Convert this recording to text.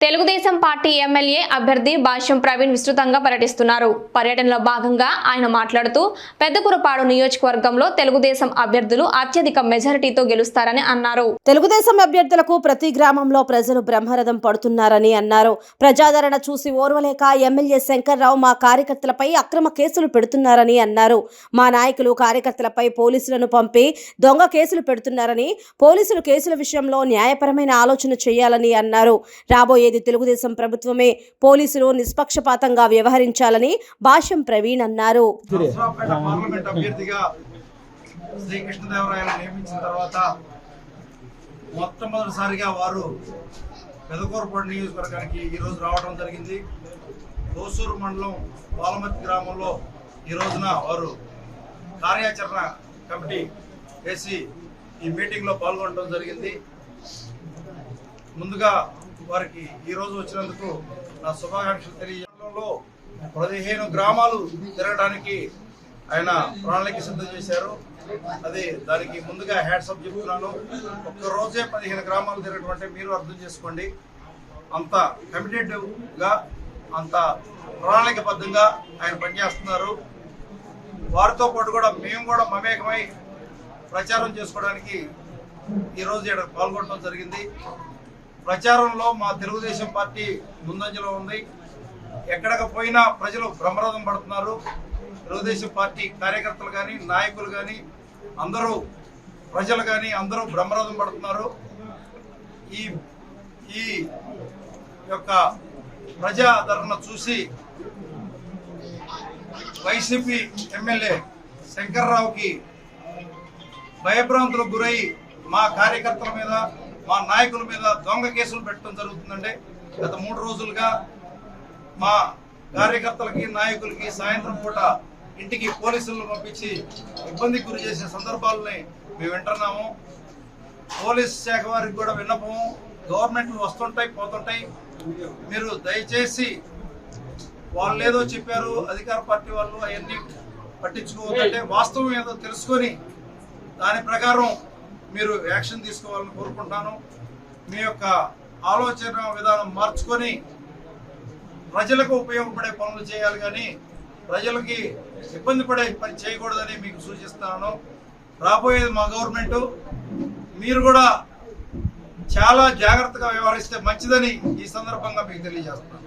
Telugu Desam party MLA అభ్యర్థి భాష్యం ప్రవీణ్ విస్తృతంగా పర్యటిస్తున్నారు. పర్యటనలో భాగంగా ఆయన మాట్లాడుతూ పెద్దకురపాడు నియోజకవర్గంలో తెలుగుదేశం అభ్యర్థులు అత్యధిక మెజారిటీతో గెలుస్తారని అన్నారు. తెలుగుదేశం అభ్యర్థులకు ప్రతి గ్రామంలో ప్రజలు బ్రహ్మరథం పడుతున్నారని అన్నారు. ప్రజాదరణ చూసి ఓర్వలేక ఎమ్మెల్యే శంకర్రావు మా కార్యకర్తలపై అక్రమ కేసులు పెడుతున్నారని అన్నారు. మా నాయకులు కార్యకర్తలపై పోలీసులను పంపి దొంగ కేసులు పెడుతున్నారని పోలీసులు కేసుల విషయంలో న్యాయపరమైన ఆలోచన చేయాలని అన్నారు. రాబోయే రాబోయేది తెలుగుదేశం ప్రభుత్వమే. పోలీసులు నిష్పక్షపాతంగా వ్యవహరించాలని భాష్యం ప్రవీణ్ అన్నారు. నరసరావుపేట పార్లమెంట్ అభ్యర్థిగా శ్రీకృష్ణదేవరాయలు నియమించిన తర్వాత మొట్టమొదటిసారిగా వారు పెదకూరపాడు నియోజకవర్గానికి ఈరోజు రావడం జరిగింది. దోసూరు మండలం బాలమతి గ్రామంలో ఈ రోజున వారు కార్యాచరణ కమిటీ వేసి ఈ మీటింగ్లో పాల్గొనడం జరిగింది. ముందుగా వారికి ఈ రోజు వచ్చినందుకు నా శుభాకాంక్షలు తెలియజేయడంలో పదిహేను గ్రామాలు తిరగడానికి ఆయన ప్రణాళిక సిద్ధం చేశారు. అది దానికి ముందుగా హ్యాట్సప్ చెప్తున్నాను. ఒక్కరోజే పదిహేను గ్రామాలు తిరగడం అంటే మీరు అర్థం చేసుకోండి. అంత కమిటెడ్ అంత ప్రణాళికబద్ధంగా ఆయన పనిచేస్తున్నారు. వారితో పాటు కూడా మేము కూడా మమేకమై ప్రచారం చేసుకోవడానికి ఈరోజు ఇక్కడ పాల్గొనడం జరిగింది. ప్రచారంలో మా తెలుగుదేశం పార్టీ ముందంజలో ఉంది. ఎక్కడికి పోయినా ప్రజలు బ్రహ్మరథం పడుతున్నారు. తెలుగుదేశం పార్టీ కార్యకర్తలు కానీ నాయకులు కానీ అందరూ ప్రజలు కానీ అందరూ బ్రహ్మరథం పడుతున్నారు. ఈ ఈ యొక్క ప్రజాదరణ చూసి వైసీపీ ఎమ్మెల్యే శంకర్రావుకి భయభ్రాంతులకు గురై మా కార్యకర్తల మీద మా నాయకుల మీద దొంగ కేసులు పెట్టడం జరుగుతుందండి. గత మూడు రోజులుగా మా కార్యకర్తలకి నాయకులకి సాయంత్రం పూట ఇంటికి పోలీసులను పంపించి ఇబ్బందికి గురి చేసే సందర్భాలని మేము వింటున్నాము. పోలీస్ శాఖ వారికి కూడా విన్నపము. గవర్నమెంట్లు వస్తుంటాయి పోతుంటాయి. మీరు దయచేసి వాళ్ళు ఏదో చెప్పారు అధికార పార్టీ వాళ్ళు అవన్నీ పట్టించుకోవద్దంటే వాస్తవం ఏదో తెలుసుకొని దాని ప్రకారం మీరు యాక్షన్ తీసుకోవాలని కోరుకుంటాను. మీ యొక్క ఆలోచన విధానం మార్చుకొని ప్రజలకు ఉపయోగపడే పనులు చేయాలి కానీ ప్రజలకి ఇబ్బంది పడే పని చేయకూడదని మీకు సూచిస్తున్నాను రాబోయేది మా గవర్నమెంట్. మీరు కూడా చాలా జాగ్రత్తగా వ్యవహరిస్తే మంచిదని ఈ సందర్భంగా మీకు తెలియజేస్తున్నాను.